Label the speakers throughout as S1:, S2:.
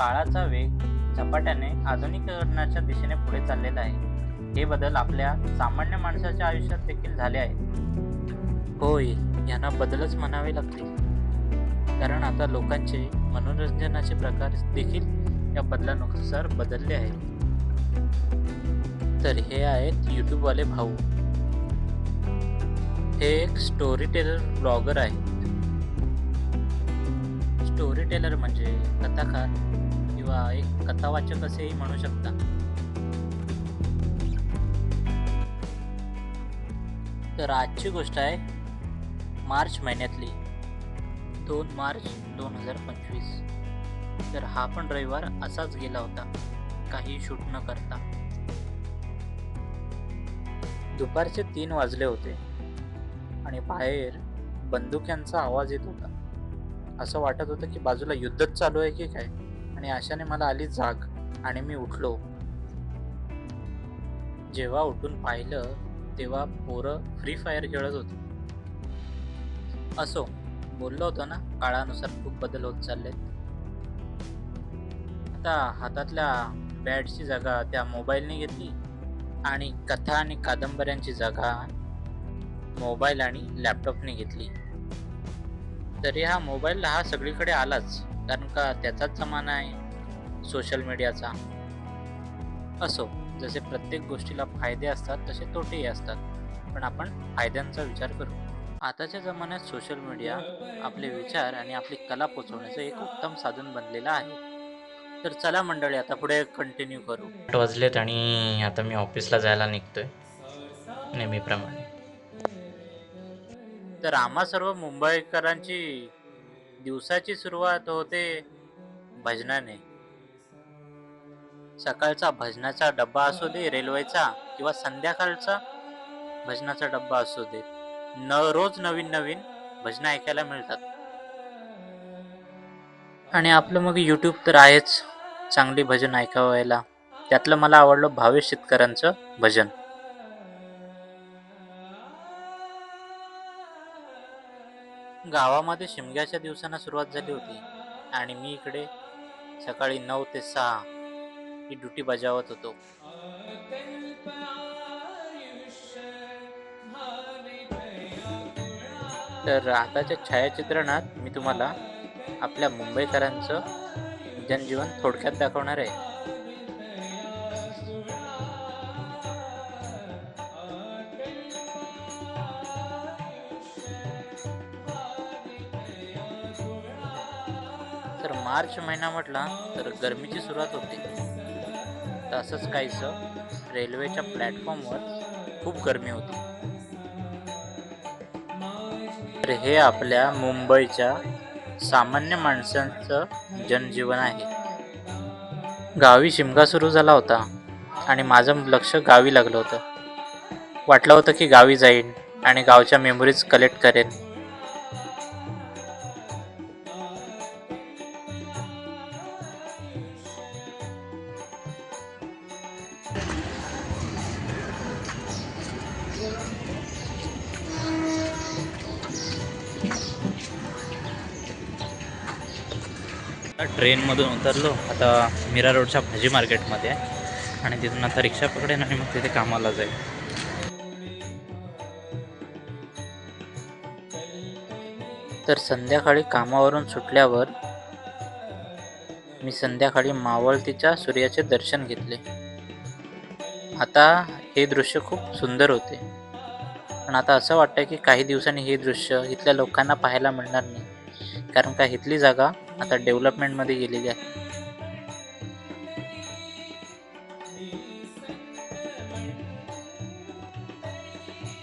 S1: काळाचा वेग झपाट्याने आधुनिकीकरणाच्या दिशेने पुढे चाललेला आहे. हे बदल आपल्या सामान्य माणसाच्या आयुष्यात देखील झाले आहेत. होय यांना बदलच म्हणावे लागतील कारण आता लोकांचे मनोरंजनाचे प्रकार देखील या बदलानुसार बदलले आहेत. तर हे आहेत यूट्यूबवाले भाऊ. हे एक स्टोरी टेलर ब्लॉगर आहेत स्टोरी टेलर म्हणजे कथाकार किंवा एक कथावाचक असेही म्हणू शकता. तर आजची गोष्ट आहे मार्च महिन्यातली दोन मार्च दोन हजार पंचवीस. तर हा पण रविवार असाच गेला होता काही शूट न करता. दुपारचे तीन वाजले होते आणि बाहेर बंदुक्यांचा आवाज येत होता. असं वाटत होतं की बाजूला युद्धच चालू आहे की काय? आणि अशाने मला आली जाग आणि मी उठलो. जेव्हा उठून पाहिलं तेव्हा पोरं फ्री फायर खेळत होते. असो बोललो होतो ना काळानुसार खूप बदल होत चालले आता हातातल्या बॅटची जागा त्या मोबाईलने घेतली आणि कथा आणि कादंबऱ्यांची जागा मोबाईल आणि लॅपटॉपने घेतली. तरी हा मोबाईल हा सगळीकडे आलाच कारण का त्याचाच जमाना आहे सोशल मीडियाचा असो जसे प्रत्येक गोष्टीला फायदे असतात तसे तोटेही असतात. पण आपण फायद्यांचा विचार करू. आताच्या जमान्यात सोशल मीडिया आपले विचार आणि आपली कला पोचवण्याचं एक उत्तम साधन बनलेलं आहे. तर चला मंडळी आता पुढे कंटिन्यू करू. वाजलेत आणि आता मी ऑफिसला जायला निघतोय नेहमीप्रमाणे. तर आम्हा सर्व मुंबईकरांची दिवसाची सुरुवात होते भजनाने. सकाळचा भजनाचा डब्बा असू दे रेल्वेचा किंवा संध्याकाळचा भजनाचा डब्बा असू दे न रोज नवीन नवीन भजनं ऐकायला मिळतात. आणि आपलं मग यूट्यूब तर आहेच चांगली भजन ऐकावायला. त्यातलं मला आवडलं भावेश शेतकऱ्यांचं भजन. गावामध्ये शिमग्याच्या दिवसांना सुरुवात झाली होती. आणि मी इकडे सकाळी नऊ ते सहा ही ड्युटी बजावत होतो. तर आताच्या छायाचित्रणात मी तुम्हाला आपल्या मुंबईकरांचं जनजीवन थोडक्यात दाखवणार आहे. तर मार्च महिना म्हटला तर गरमीची सुरुवात होते. तसंच काहीसं रेल्वेच्या प्लॅटफॉर्मवर खूप गरमी होती. तर हे आपल्या मुंबईच्या सामान्य माणसांचं जनजीवन आहे. गावी शिमगा सुरू झाला होता आणि माझं लक्ष गावी लागलं होतं. वाटलं होतं की गावी जाईन आणि गावच्या मेमोरीज कलेक्ट करेन. ट्रेनमधून उतरलो. आता मीरा रोडच्या भाजी मार्केटमध्ये आहे. आणि तिथून आता रिक्षा पकडेन आणि मग तिथे कामाला जाईल. तर संध्याकाळी कामावरून सुटल्यावर मी संध्याकाळी मावळतीच्या सूर्याचे दर्शन घेतले. आता हे दृश्य खूप सुंदर होते. पण आता असं वाटतं की काही दिवसांनी हे दृश्य इथल्या लोकांना पाहायला मिळणार नाही. कारण का इथली जागा आता डेव्हलपमेंटमध्ये गेलेली आहे.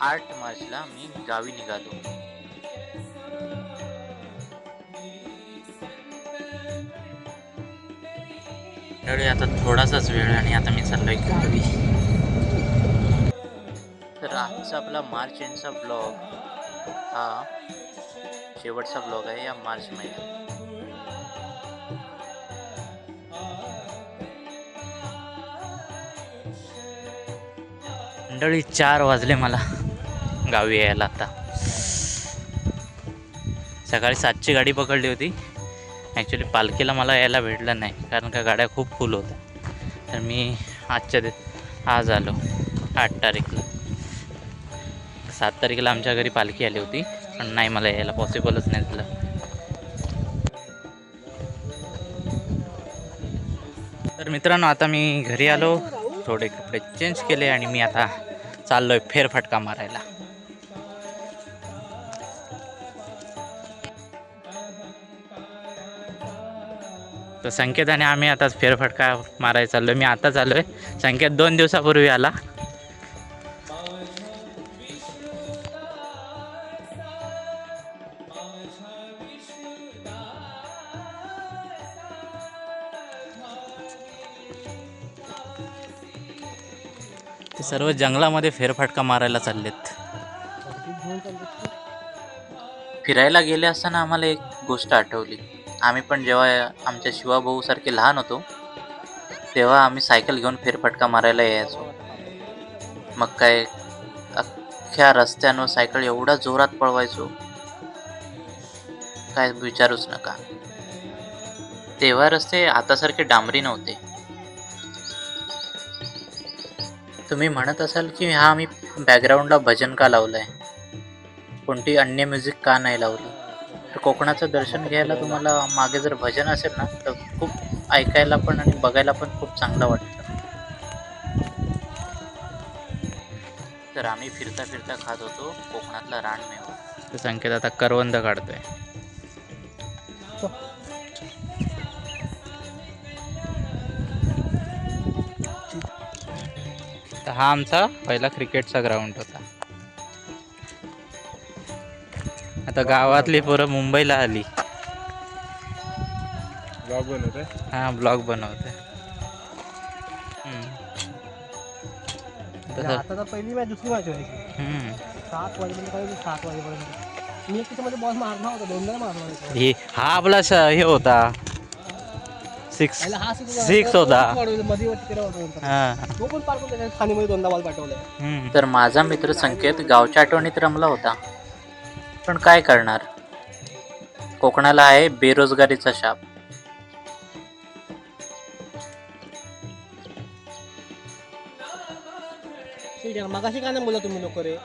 S1: आठ मार्चला मी गावी निघालो. आता थोडासाच वेळ आणि आता मी चाललोय गावी. तर आजचा आपला मार्च एंडचा ब्लॉग हा शेवटचा ब्लॉग आहे या मार्च महिन्यात. मंडळी चार वाजले मला गावी यायला आता. सकाळी सातची गाडी पकडली होती. ॲक्च्युली पालखीला मला यायला भेटलं नाही कारण का गाड्या खूप फुल होत्या. तर मी आजच्या दि आज आलो आठ तारीखला. सात तारखेला आमच्या घरी पालखी आली होती पण नाही मला यायला पॉसिबलच नाही झालं. तर मित्रांनो आता मी घरी आलो. थोडे कपडे चेंज केले आणि मी आता चाललोय फेरफटका मारायला. तर संकेत आणि आम्ही आता फेरफटका मारायला चाललोय. मी आता चाललोय. संकेत दोन दिवसापूर्वी आला. ते सर्व जंगलामध्ये फेरफटका मारायला चाललेत. फिरायला गेले असताना आम्हाला एक गोष्ट आठवली. आम्ही पण जेव्हा आमच्या शिवाभाऊ सारखे लहान होतो तेव्हा आम्ही सायकल घेऊन फेरफटका मारायला यायचो. मग काय अख्ख्या रस्त्यानं सायकल एवढा जोरात पळवायचो काय विचारूच नका. तेव्हा रस्ते आतासारखे डांबरी नव्हते. तुम्ही म्हणत असाल की हा मी बॅकग्राऊंडला भजन का लावलंय? कोणती अन्य म्युझिक का नाही लावली? तर कोकणाचं दर्शन घ्यायला तुम्हाला मागे जर भजन असेल ना तर खूप ऐकायला पण आणि बघायला पण खूप चांगलं वाटतं. तर आम्ही फिरता फिरता खात होतो कोकणातला रानमेवा. तर संकेत आता करवंद काढतोय. तर हा आमचा पहिला क्रिकेटचा ग्राउंड होता. आता गावातली पोरं मुंबईला आली.
S2: ब्लॉग बनवत आहे
S1: हा ब्लॉग बनवते.
S3: आता तर पहिली मॅच दुसरी मॅच. सात वाजेपर्यंत सात वाजेपर्यंत. मी एक त्याच्यामध्ये बॉल मारला होता दोनदा मारला होता.
S1: हे हा आपला स- हे होता. सिक्स
S3: हा Six
S1: होता. हा. तर माझा मित्र संकेत गावच्या आठवणीत रमला होता. पण काय करणार? कोकणाला आहे बेरोजगारीचा शाप.
S3: मगाशी काय नाही बोला तुम्ही लोक रे?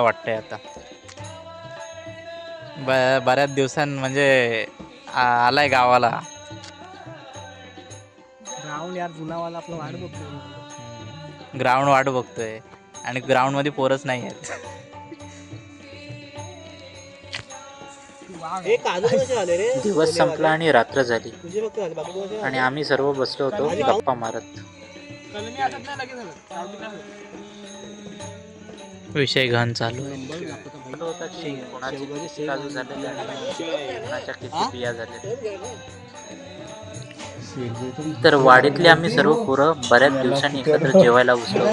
S1: वाटतंय आता? ब बऱ्याच दिवसां म्हणजे आ- आलाय गावाला.
S3: ग्राउंड यार जुनावाला आपलं वाढ बघतो
S1: ग्राउंड वाट बघतोय. आणि ग्राउंडमध्ये पोरच नाही आहेत.
S3: हे काजू कसे आले रे?
S1: दिवस संपला आणि रात्र झाली.
S3: तुझे फक्त झाले बाकी कोणाचे
S1: आणि आम्ही सर्व बसलो होतो गप्पा मारत.
S3: कलमी आता नाही लगेच झालं.
S1: विषय घाण चालू किती तर वाडीतले आम्ही सर्व पोरं बऱ्याच दिवसांनी एकत्र जेवायला बसलो.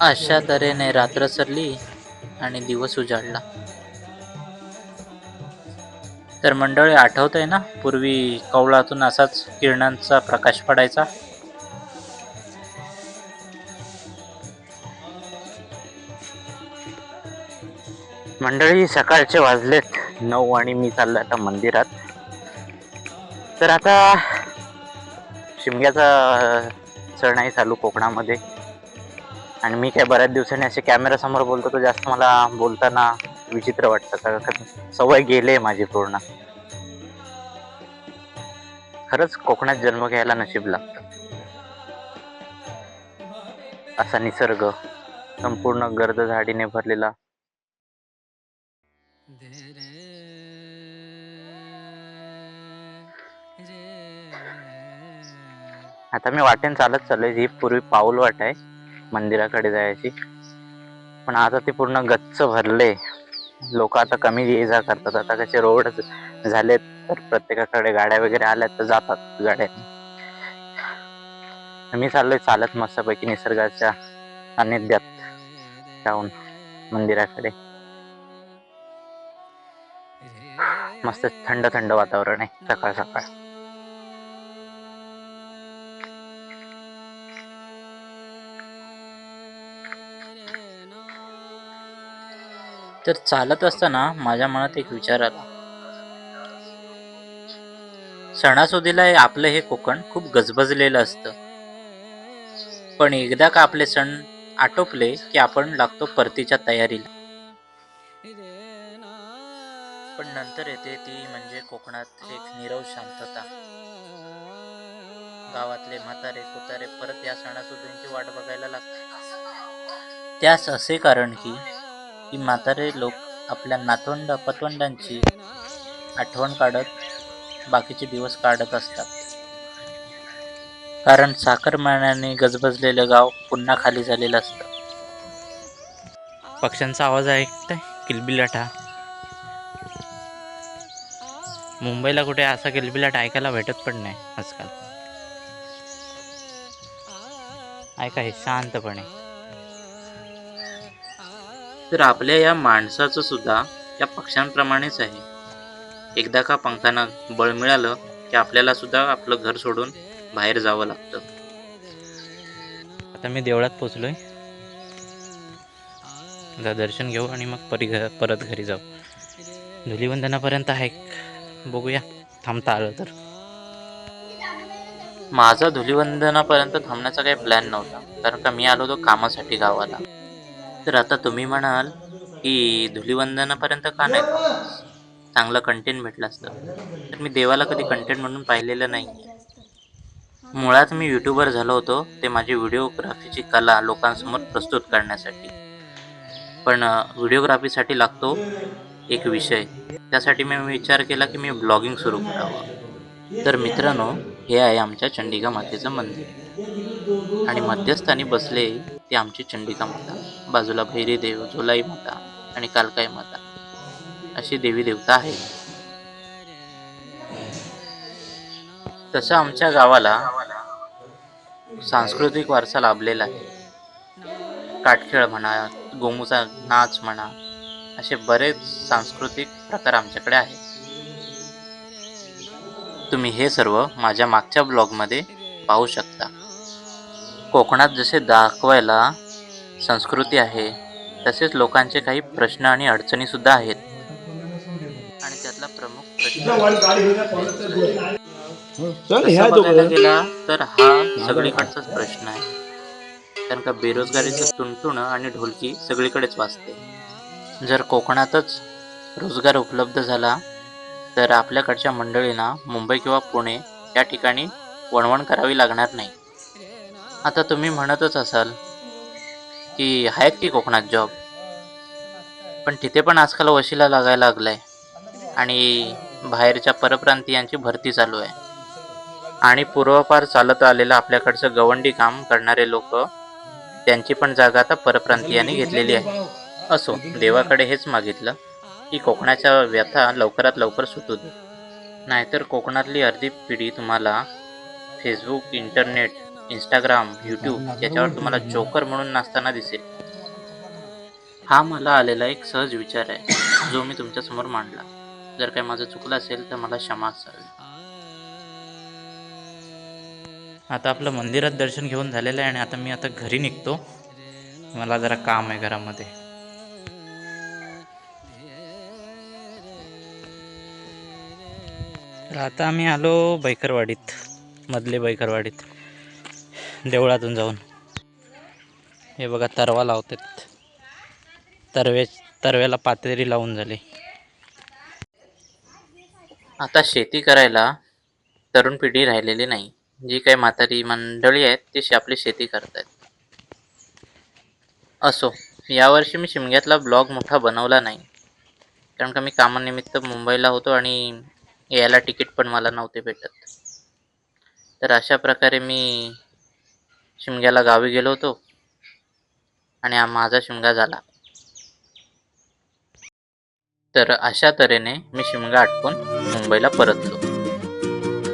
S1: अशा तऱ्हेने रात्र सरली आणि दिवस उजाडला. तर मंडळी आठवत आहे ना पूर्वी कौलातून असाच किरणांचा प्रकाश पडायचा? मंडळी सकाळचे वाजलेत नऊ आणि मी चाललो आता मंदिरात. तर आता शिमग्याचा सण आहे चालू कोकणामध्ये. आणि मी काय बऱ्याच दिवसांनी असे कॅमेरासमोर बोलतो तर जास्त मला बोलताना विचित्र वाटतं. का सवय गेले माझी पूर्ण. खरंच कोकणात जन्म घ्यायला नशीब लागतं. असा निसर्ग संपूर्ण गर्द झाडीने भरलेला. आता मी वाटेन चालत चाललोय ही पूर्वी पाऊल वाट आहे मंदिराकडे जायची. पण आता ते पूर्ण गच्च भरले. लोक आता कमी ये जा करतात. आता कसे रोड झालेत तर प्रत्येकाकडे गाड्या वगैरे आल्या तर जातात गाड्या. मी चाललोय चालत मस्तपैकी निसर्गाच्या सानिध्यात जाऊन मंदिराकडे. मस्त थंड थंड वातावरण आहे सकाळ सकाळ. तर चालत असताना माझ्या मनात एक विचार आला. सणासुदीला हे- आपलं हे कोकण खूप गजबजलेलं असतं. पण एकदा का आपले सण आटोपले की आपण लागतो परतीच्या तयारीला. पण नंतर येते ती म्हणजे कोकणात एक नीरव शांतता. गावातले म्हातारे कुतारे परत या सणासुदींची वाट बघायला लागतात. त्यास असे कारण की की म्हातारे लोक आपल्या नातवंड पतवंडांची आठवण काढत बाकीचे दिवस काढत असतात. कारण साखरमाण्याने गजबजलेलं गाव पुन्हा खाली झालेलं असतं. पक्ष्यांचा आवाज ऐकताय? किलबिलाटा मुंबईला कुठे असा किलबिलाट ऐकायला भेटत पण नाही आजकाल. ऐका हे शांतपणे. तर आपल्या या माणसाचं सुद्धा या पक्ष्यांप्रमाणेच आहे. एकदा का पंखांना बळ मिळालं की आपल्याला सुद्धा आपलं घर सोडून बाहेर जावं लागतं. आता मी देवळात पोचलोय. आता दर्शन घेऊ आणि मग परी घ परत घरी जाऊ. धुलीवंदनापर्यंत आहे. बघूया. थांबता आलं तर. माझा धुलीवंदनापर्यंत थांबण्याचा काही प्लॅन नव्हता. कारण का मी आलो होतो कामासाठी गावाला. तर आता तुम्ही म्हणाल की धुलीवंदनापर्यंत का नाही चांगलं कंटेंट भेटलं असतं. तर मी देवाला कधी कंटेंट म्हणून पाहिलेलं नाही. मुळात मी यूट्यूबर झालो होतो ते माझी व्हिडिओग्राफीची कला लोकांसमोर प्रस्तुत करण्यासाठी. पण व्हिडिओग्राफीसाठी लागतो एक विषय. त्यासाठी मी विचार केला की मी ब्लॉगिंग सुरू करावं. तर मित्रांनो हे आहे आमच्या चंडिका मातेचं मंदिर. आणि मध्यस्थानी बसले ते आमची चंडिका माता. बाजूला भैरी देव झोलाई माता आणि कालकाई माता अशी देवी देवता आहे तसं आमच्या गावाला सांस्कृतिक वारसा लाभलेला आहे. काटखेळ म्हणा गोमूचा नाच म्हणा असे बरेच सांस्कृतिक प्रकार आमच्याकडे आहेत. तुम्ही हे सर्व माझ्या मागच्या ब्लॉगमध्ये पाहू शकता. कोकणात जसे दाखवायला संस्कृती आहे तसेच लोकांचे काही प्रश्न आणि अडचणी सुद्धा आहेत. आणि त्यातला प्रमुख प्रश्न गेला तर हा सगळीकडचाच प्रश्न आहे. कारण का बेरोजगारीचं तुणतुण आणि ढोलकी सगळीकडेच वाजते. जर कोकणातच रोजगार उपलब्ध झाला तर आपल्याकडच्या मंडळींना मुंबई किंवा पुणे या ठिकाणी वणवण करावी लागणार नाही. आता तुम्ही म्हणतच असाल की आहेत की कोकणात जॉब पण तिथे पण आजकाल वशिला लागायला लागलाय. आणि बाहेरच्या परप्रांतीयांची भरती चालू आहे. आणि पूर्वपार चालत आलेलं आपल्याकडचं गवंडी काम करणारे लोक त्यांची पण जागा आता परप्रांतीयांनी घेतलेली आहे. असो देवाकडे हेच मागितलं की कोकणाच्या व्यथा लवकरात लवकर सुटू दे. नाहीतर कोकणातली अर्धी पिढी तुम्हाला फेसबुक इंटरनेट इंस्टाग्राम यूट्यूब याच्यावर तुम्हाला जोकर म्हणून नाचताना दिसेल. हा मला आलेला एक सहज विचार आहे जो मी तुमच्यासमोर मांडला. जर काही माझं चुकलं असेल तर मला क्षमा असावी. आता आपलं मंदिरात दर्शन घेऊन झालेलं आहे आणि आता मी आता घरी निघतो. मला जरा काम आहे घरामध्ये. तर आता आम्ही आलो बैकरवाडीत मधले बैकरवाडीत देवळातून जाऊन. हे बघा तरवा लावतात. तरवे तरव्याला पातेरी लावून झाली. आता शेती करायला तरुण पिढी राहिलेली नाही. जी काही म्हातारी मंडळी आहेत ती आपली शेती करत आहेत असो यावर्षी मी शिमग्यातला ब्लॉग मोठा बनवला नाही. कारण का मी कामानिमित्त मुंबईला होतो आणि यायला तिकीट पण मला नव्हते भेटत. तर अशा प्रकारे मी शिमग्याला गावी गेलो होतो. आणि हा माझा शिमगा झाला. तर अशा तऱ्हेने मी शिमगा आटपून मुंबईला परतलो.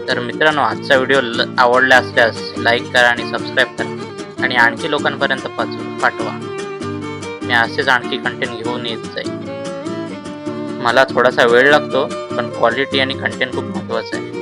S1: तर मित्रांनो आजचा व्हिडिओ आवडला असल्यास लाईक करा आणि सबस्क्राईब करा. आणि आणखी लोकांपर्यंत पाचवून पाठवा. मी असेच आणखी कंटेंट घेऊन येत जाईल मला थोडासा वेळ लागतो पण क्वालिटी आणि कंटेंट खूप महत्त्वाचं आहे.